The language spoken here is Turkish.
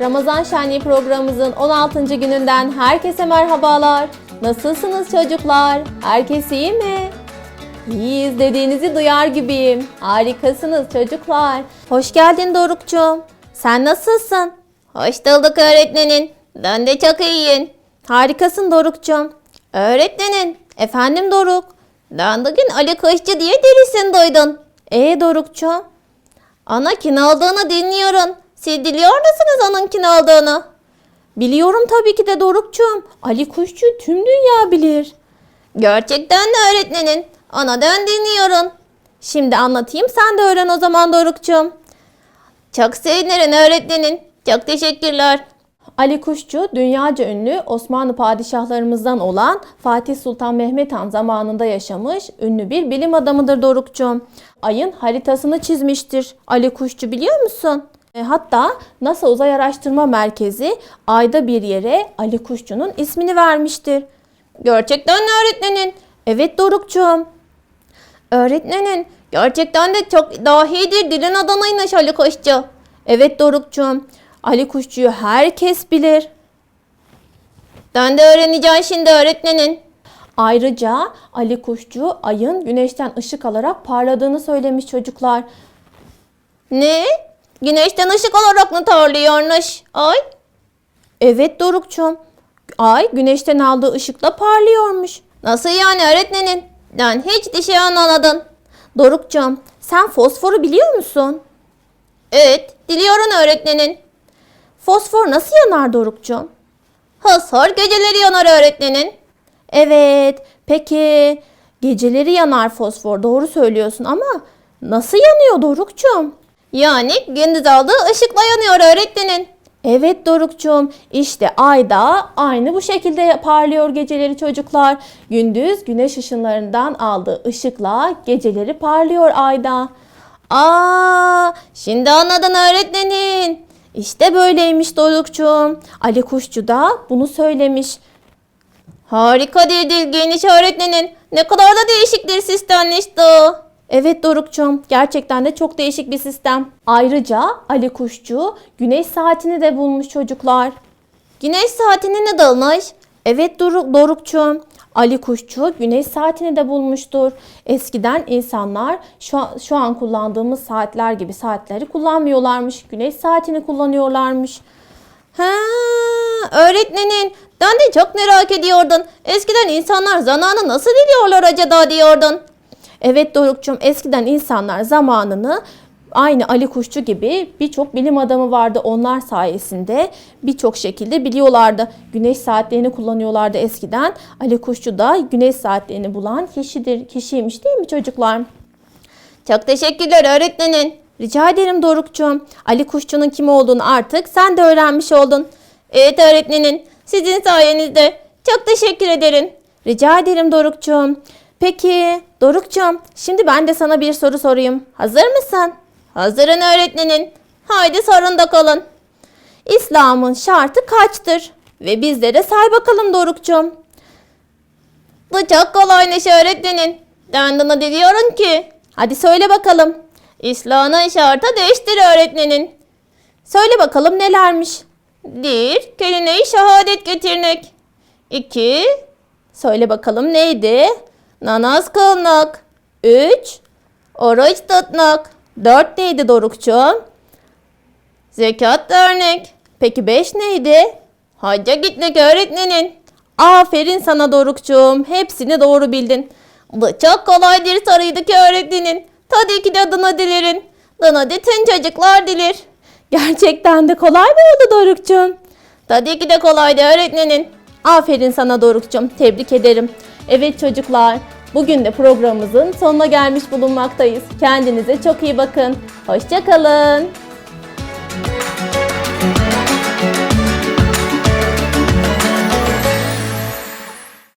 Ramazan Şenliği programımızın 16. gününden herkese merhabalar. Nasılsınız çocuklar? Herkes iyi mi? İyiyiz dediğinizi duyar gibiyim. Harikasınız çocuklar. Hoş geldin Dorukçum. Sen nasılsın? Hoş bulduk öğretmenin. Ben de çok iyiyim. Harikasın Dorukçum. Öğretmenin. Efendim Doruk. Ben bugün Ali Kuşçu diye birisini duydun. Ee Dorukçum? Ana kim olduğunu dinliyorum. Siz biliyor musunuz onun kim olduğunu? Biliyorum tabii ki de Dorukçum. Ali Kuşçu tüm dünya bilir. Gerçekten de öğretmenin. Ona dön dinliyorum. Şimdi anlatayım sen de öğren o zaman Dorukçum. Çok sevinirim öğretmenin. Çok teşekkürler. Ali Kuşçu dünyaca ünlü Osmanlı padişahlarımızdan olan Fatih Sultan Mehmet Han zamanında yaşamış ünlü bir bilim adamıdır Dorukçum. Ayın haritasını çizmiştir Ali Kuşçu biliyor musun? E, Hatta NASA Uzay Araştırma Merkezi ayda bir yere Ali Kuşçu'nun ismini vermiştir. Gerçekten öğretmenin. Evet Dorukçum. Öğretmenin gerçekten de çok dahidir dilin adamıymış Ali Kuşçu. Evet Dorukçum. Ali Kuşçu'yu herkes bilir. Ben de öğreneceğim şimdi öğretmenin. Ayrıca Ali Kuşçu ayın güneşten ışık alarak parladığını söylemiş çocuklar. Ne? Güneşten ışık alarak mı parlıyormuş? Ay. Evet Dorukçum. Ay güneşten aldığı ışıkla parlıyormuş. Nasıl yani öğretmenin? Ben hiç bir şey anlamadım. Dorukçum sen fosforu biliyor musun? Evet biliyorum öğretmenin. Fosfor nasıl yanar Dorukçum? Fosfor geceleri yanar öğretmenin. Evet peki geceleri yanar fosfor doğru söylüyorsun ama nasıl yanıyor Dorukçum? Yani gündüz aldığı ışıkla yanıyor öğretmenin. Evet Dorukçum işte ayda aynı bu şekilde parlıyor geceleri çocuklar. Gündüz güneş ışınlarından aldığı ışıkla geceleri parlıyor ayda. Aa, şimdi anladın öğretmenin. İşte böyleymiş Dorukçum. Ali Kuşçu da bunu söylemiş. Harika bir dil geniş öğretmenin. Ne kadar da değişik bir sistemleşti o. Evet Dorukçum, gerçekten de çok değişik bir sistem. Ayrıca Ali Kuşçu güneş saatini de bulmuş çocuklar. Güneş saatini ne dalmış? Evet Doruk, Dorukçum. Ali Kuşçu güneş saatini de bulmuştur. Eskiden insanlar şu şu an kullandığımız saatler gibi saatleri kullanmıyorlarmış. Güneş saatini kullanıyorlarmış. Ha, öğretmenin ben de çok merak ediyordun. Eskiden insanlar zamanı nasıl biliyorlar acaba diyordun. Evet Dorukçum eskiden insanlar zamanını aynı Ali Kuşçu gibi birçok bilim adamı vardı. Onlar sayesinde birçok şekilde biliyorlardı. Güneş saatlerini kullanıyorlardı eskiden. Ali Kuşçu da güneş saatlerini bulan kişidir, kişiymiş değil mi çocuklar? Çok teşekkürler öğretmenin. Rica ederim Dorukçum. Ali Kuşçu'nun kim olduğunu artık sen de öğrenmiş oldun. Evet öğretmenin. Sizin sayenizde. Çok teşekkür ederim. Rica ederim Dorukçum. Peki Dorukçum şimdi ben de sana bir soru sorayım. Hazır mısın? Hazırın öğretmenin. Haydi da kalın. İslam'ın şartı kaçtır? Ve bizlere say bakalım Dorukçum. Bu çok kolaymış öğretmenin. Ben de diyorum ki. Hadi söyle bakalım. İslam'ın şartı değiştir öğretmenin. Söyle bakalım nelermiş? Bir, kelime-i şehadet getirmek. İki, söyle bakalım neydi? Namaz kılmak. Üç, oruç tutmak. Dört neydi Dorukçum? Zekat vermek. Peki beş neydi? Hacca gitmek öğretmenin. Aferin sana Dorukçum. Hepsini doğru bildin. Bu çok kolay bir soruydu ki öğretmenin. Tabii ki de Dına dilerin. Dına bütün çocuklar dilir. Gerçekten de kolay mı oldu Dorukçum? Tabii ki de kolaydı öğretmenin. Aferin sana Dorukçum. Tebrik ederim. Evet çocuklar. Bugün de programımızın sonuna gelmiş bulunmaktayız. Kendinize çok iyi bakın. Hoşçakalın.